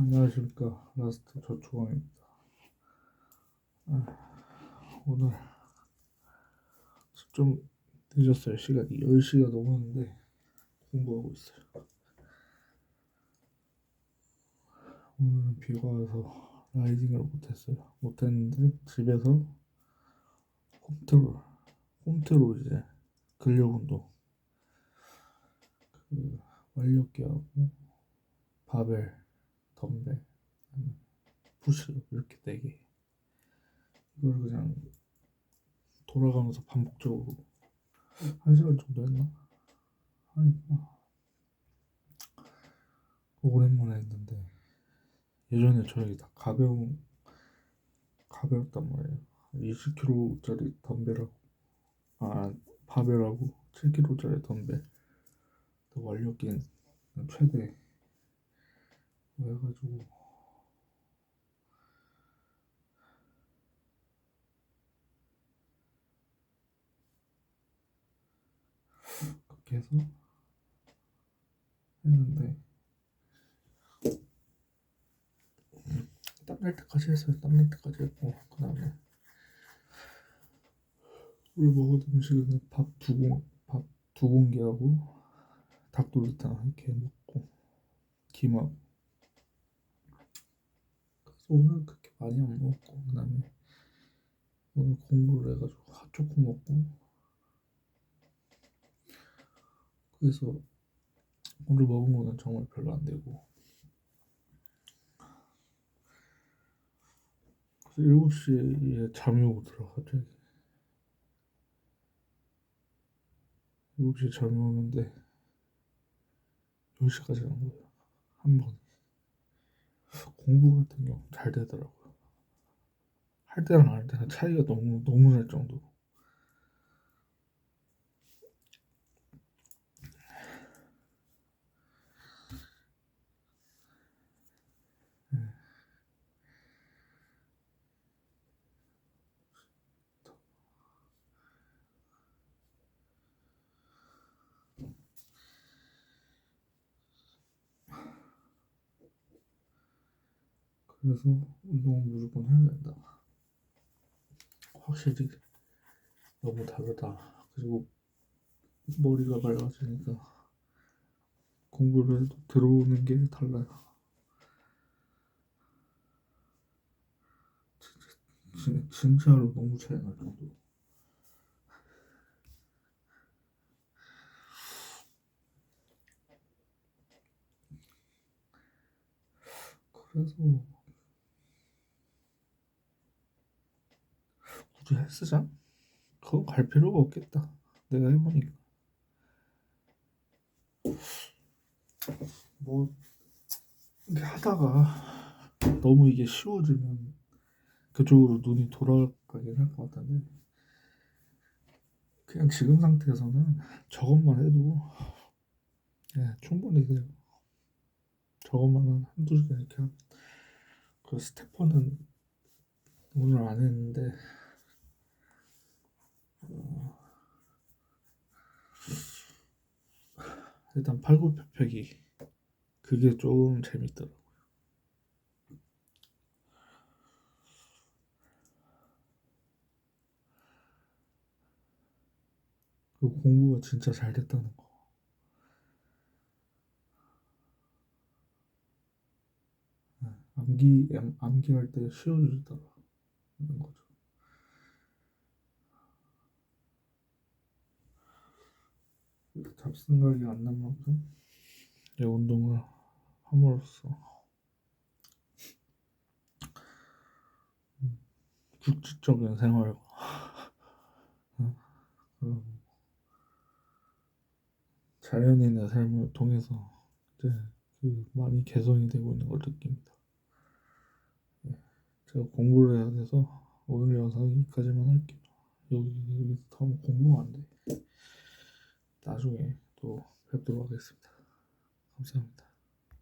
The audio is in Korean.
안녕하십니까 라스트 저축왕입니다. 아, 오늘 좀 늦었어요. 시간이 10시가 넘었는데 공부하고 있어요. 오늘은 비가 와서 라이딩을 못했어요. 못했는데 집에서 홈트로 홈트로 이제 근력 운동 그 완력기하고 바벨 덤벨 음, 푸시 이렇게 네 개. 이걸 그냥 돌아가면서 반복적으로 한 시간 정도 했나? 하니까 오랜만에 했는데 예전에 저희 다 가벼운 가벼웠단 말이에요. 20kg짜리 덤벨하고 아 바벨하고 7kg짜리 덤벨 또 완력기는 최대 그래가지고. 그렇게 해서 했는데. 땀날 때까지 했어요. 땀날 때까지 했고 그 다음에 오늘 먹은 음식은 밥 두 공, 밥 두 공기하고 닭도리탕 이렇게 먹고 김하고 오늘 그렇게 많이 안 먹었고 그 다음에 오늘 공부를 해가지고 핫초코 먹고. 그래서 오늘 먹은 거는 정말 별로 안 되고. 그래서 7시에 잠이 오더라 갑자기 7시에 잠이 오는데 10시까지 간 거예요 한 번. 공부 같은 경우 잘 되더라고요. 할 때랑 안 할 때랑 차이가 너무 너무 날 정도로. 그래서 운동은 무조건 해야 된다. 확실히 너무 다르다. 그리고 머리가 맑아지니까 공부를 해도 들어오는 게 달라요. 진짜, 진짜로 너무 날 정도. 그래서 굳이 헬스장? 그거 갈 필요가 없겠다. 내가 해보니까. 뭐, 이렇게 하다가 너무 이게 쉬워지면 그쪽으로 눈이 돌아가긴 할것 같은데, 그냥 지금 상태에서는 저것만 해도, 예, 충분히 돼요. 저것만은 한두 시간 이렇게. 그 스태퍼는 오늘 안 했는데, 어, 일단 팔굽혀펴기 그게 좀 재밌더라고요. 그 공부가 진짜 잘 됐다는 거. 네, 암기 암, 암기할 때 쉬워지더라는 거죠. 잡생각이 안난 만큼 내 운동을 함으로써 국지적인 생활과 어, 자연인의 삶을 통해서 이제 그 많이 개선이 되고 있는 걸 느낍니다. 예, 제가 공부를 해야 돼서 오늘 영상 여기까지만 할게요. 여기 여기 더 공부가 안 돼. 나중에 또 뵙도록 하겠습니다. 감사합니다.